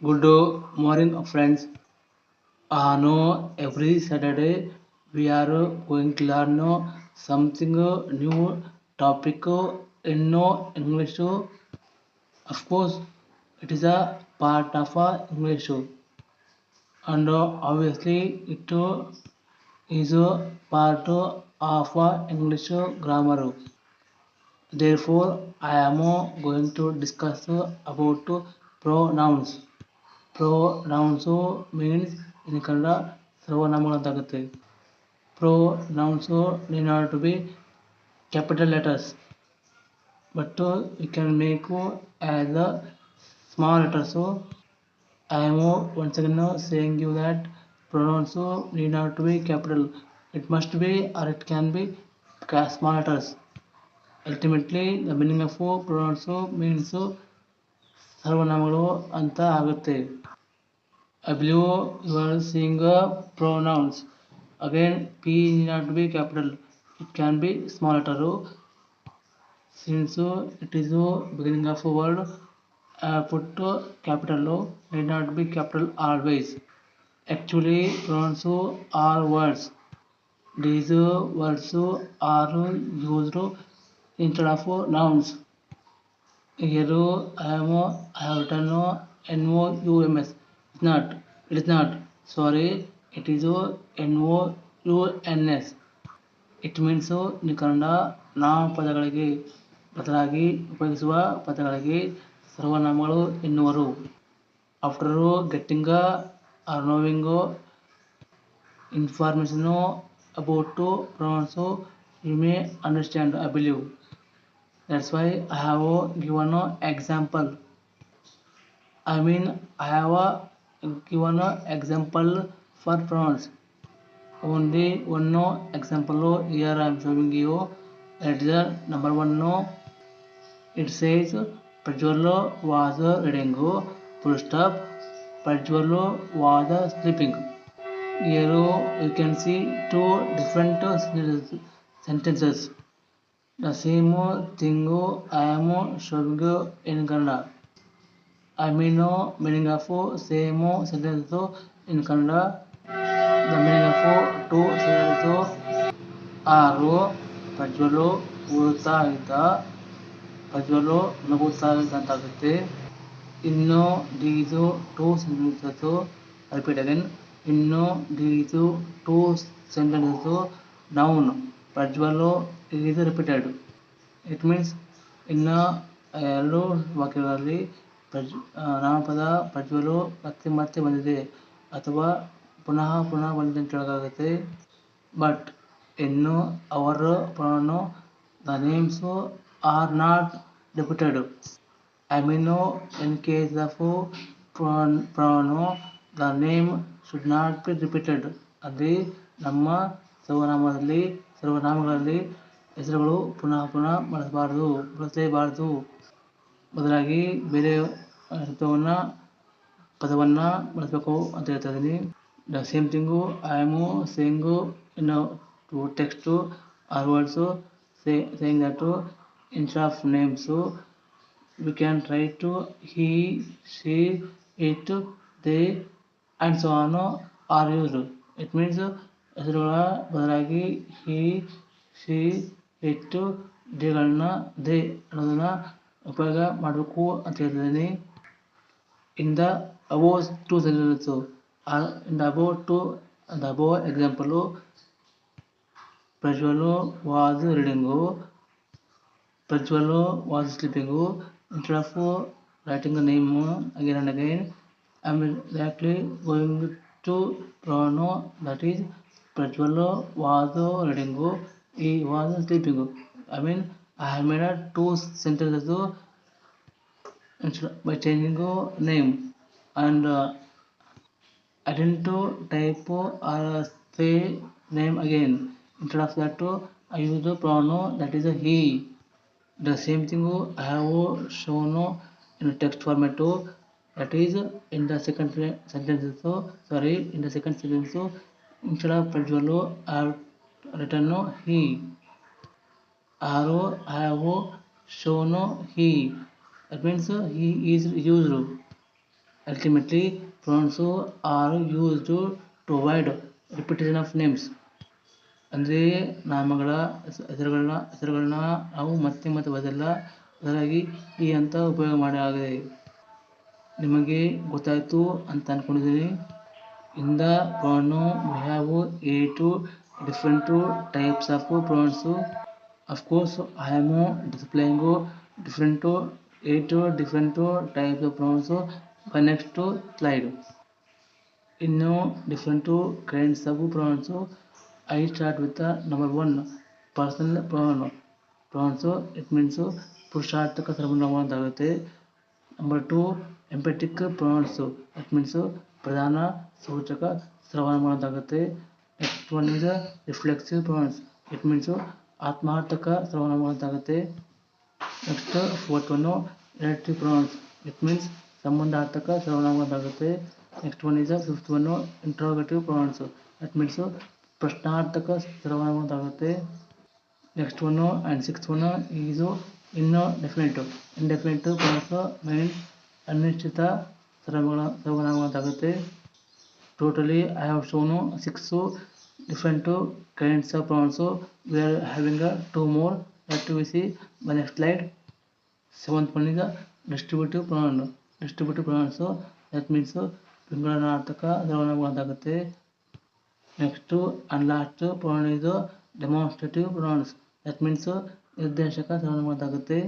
Good morning, friends. Uh, no, every Saturday we are going to learn something new topic in English. Of course, it is a part of uh, English, and uh, obviously it is a part of uh, English grammar. Therefore, I am going to discuss about pronouns. Pronouns means in Kannada ಸರ್ವನಾಮಗಳು ಅಂತಾಗುತ್ತೆ pronouns need not to be capital letters but you can make as a small letters I am once again saying you that pronouns need not to be capital it must be or it can be small letters ultimately the meaning of pronouns means ಸರ್ವನಾಮಗಳು ಅಂತ ಆಗುತ್ತೆ I believe you are seeing pronouns again P not be capital it can be small letter since it is beginning of word put capital need not be capital always actually pronouns are words these words are used instead of nouns. Here I am I have written N O U M S. It's not. It is not. Sorry. It is N O U N S. It means in Kannada ನಾಮಪದಗಳಿಗೆ ಬದಲಾಗಿ ಉಪಯೋಗಿಸುವ ಪದಗಳಿಗೆ ಸರ್ವನಾಮಗಳು ಎನ್ನುವರು after getting or knowing information about pronouns you may understand i believe that's why i have given an example. I mean i have given an example for pronouns. Only one example here i am showing you. The number one it says Prajwal was reading full stop. Prajwal was sleeping here you can see two different sentences Nacimos, Tingo, Ayamo, Shogyo, en Canadá. Amino, Meningafo, Semo, Sentenzo, en Canadá. The Meningafo, Tu, Sentenzo, Arro, Pacholo, Urutaita, Pacholo, Nabutalantagate, Inno, Dizu, Tu, Sentenzo, Alpetagan, Inno, Dizu, Tu, Sentenzo, Noun, Pacholo, is repeated it means ಇನ್ನು ಎರಡು ವಾಕ್ಯಗಳಲ್ಲಿ ಪ್ರಜ್ ನಾಮಪದ, ಪ್ರಜ್ವಲು, ಮತ್ತೆ ಮತ್ತೆ ಬಂದಿದೆ. ಅಥವಾ ಪುನಃ ಪುನಃ ಬಂದಿದೆ ಅಂತ ಹೇಳೋಕ್ಕಾಗುತ್ತೆ. ಬಟ್ ಇನ್ನು our pronoun the names are not repeated I mean in case of pronoun the name should not be repeated ಅಲ್ಲಿ ನಮ್ಮ ಸರ್ವನಾಮದಲ್ಲಿ, ಸರ್ವನಾಮಗಳಲ್ಲಿ ಹೆಸರುಗಳು ಪುನಃ ಪುನಃ ಬಳಸಬಾರ್ದು ಬಳಸಲೇಬಾರ್ದು ಬದಲಾಗಿ ಬೇರೆ ಶಬ್ದವನ್ನು ಪದವನ್ನು ಬಳಸಬೇಕು ಅಂತ ಹೇಳ್ತಾ ಇದ್ದೀನಿ. The same thing I am saying ಇನ್ನು two text or words say saying that instead of names we can try to he she it they and so on are used it means ಹೆಸರುಗಳ ಬದಲಾಗಿ he she ಇಟ್ಟು ದೇಗಳನ್ನ they ಅನ್ನೋದನ್ನ ಉಪಯೋಗ ಮಾಡಬೇಕು ಅಂತ ಹೇಳ್ತಿದ್ದೀನಿ in the above two sentence in the above two the above example Prajwal was reading Prajwal was sleeping instead of writing the name again and again I am directly going to pronoun that is Prajwal was reading he was sleeping. I mean I have made a two sentences by changing name. And uh, I didn't type or say name again. Instead of that I use the pronoun that is he. The same thing I have shown in text format. That is in the second sentence so sorry in the second sentence instead of Prajwal I have written he, or have shown he that means he is used ultimately pronouns are used to avoid repetition of names ಅಂದರೆ ನಾಮಗಳ, ಹೆಸರುಗಳನ್ನ ಹೆಸರುಗಳನ್ನ ನಾವು ಮತ್ತೆ ಮತ್ತೆ ಬದಲ ಅದರಾಗಿ ಈ ಅಂತ ಉಪಯೋಗ ಮಾಡಲಾಗಿದೆ. ನಿಮಗೆ ಗೊತ್ತಾಯಿತು ಅಂತ ಅಂದ್ಕೊಂಡಿದ್ದೀನಿ ಇಂದ pronoun we have a two different types of pronouns of course i am displaying different eight different types of pronouns for next slide in different kinds of pronouns i start with the number one personal pronoun pronouns it means పురుషార్థక సర్వనామాలు తగ్గితే number two emphatic pronouns it means ప్రధాన సూచక సర్వనామాలు తగ్గితే next one is reflexive pronouns it means ಆತ್ಮಾರ್ಥಕ ಅಂತಾಗುತ್ತೆ next fourth one relative pronouns it means ಸಂಬಂಧಾರ್ಥಕ ಸರ್ವನಾಮ ಅಂತಾಗುತ್ತೆ next one is fifth one interrogative pronouns it means ಪ್ರಶ್ನಾರ್ಥಕ ಸರ್ವನಾಮ ಅಂತಾಗುತ್ತೆ next one and six one is ಇನ್ನು definitive indefinitive pronouns means ಅನಿಶ್ಚಿತ ಸರ್ವನಾಮ ಅಂತಾಗುತ್ತೆ totally I have shown six different kinds of pronouns we are having a two more that we see by next slide seventh one is distributive pronoun distributive pronouns that means ವಿಂಗಡನಾರ್ಥಕ ಸರ್ವನಾಮ ಅಂತಾಗುತ್ತೆ next and last pronoun ಇದು demonstrative pronouns that means ನಿರ್ದೇಶಕ ಸರ್ವನಾಮ ಅಂತಾಗುತ್ತೆ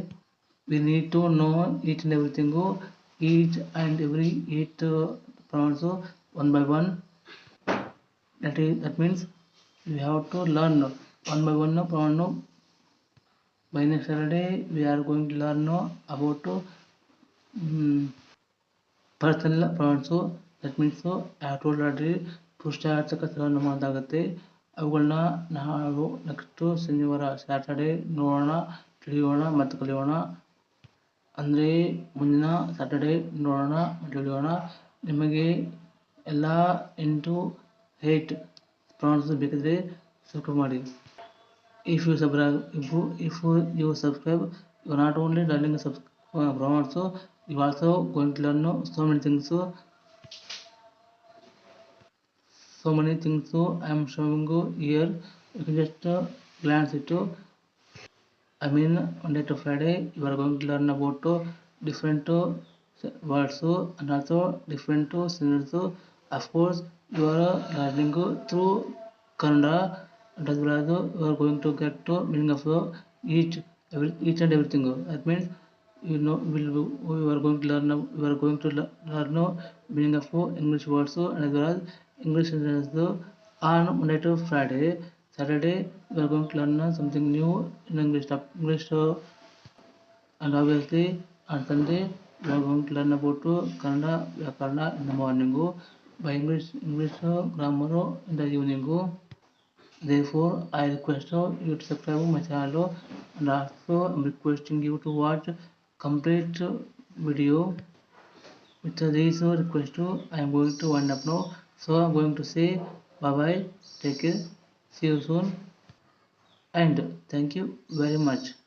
we need to know each and everything each and every eight pronouns one by one that is that means we have to learn one by one pronoun by next saturday we are going to learn about um, personal pronouns that means so i have told already ಪುರುಷಾರ್ಥಕ ಸ್ಥಳವನ್ನು ಅಂತಾಗುತ್ತೆ ಅವುಗಳನ್ನ ನಾವು next ಶನಿವಾರ Saturday ನೋಡೋಣ ತಿಳಿಯೋಣ ಮತ್ತು ಕಲಿಯೋಣ ಅಂದರೆ ಮುಂದಿನ ಸ್ಯಾಟರ್ಡೇ ನೋಡೋಣ ತಿಳಿಯೋಣ ನಿಮಗೆ ಎಲ್ಲ ಎಂಟು ಏಟ್ ಪ್ರೊನೌನ್ಸ್ ಬೇಕಿದ್ರೆ ಸಬ್ಸ್ಕ್ರೈಬ್ ಮಾಡಿ if you subscribe if if you subscribe you not only learning sub pronouns you also going to learn so many things so many things so i am showing you here you can just uh, glance it i mean monday to friday you are going to learn about uh, different uh, words uh, and also different uh, scenarios uh, of course you are uh, learning through kannada uh, you are going to get to meaning of uh, each every, each and everything. That means you know will we are going to learn we are going to learn, uh, meaning of english words and as well as english sentences on monday to friday. Saturday we are going to learn something new in english english and obviously on Sunday we are going to learn about Kannada Vyakarna in the morning by English English grammar in the evening therefore I request you to subscribe my channel and also I'm requesting you to watch complete video. With this request I am going to wind up now. So I'm going to say bye bye take care. See you soon. And thank you very much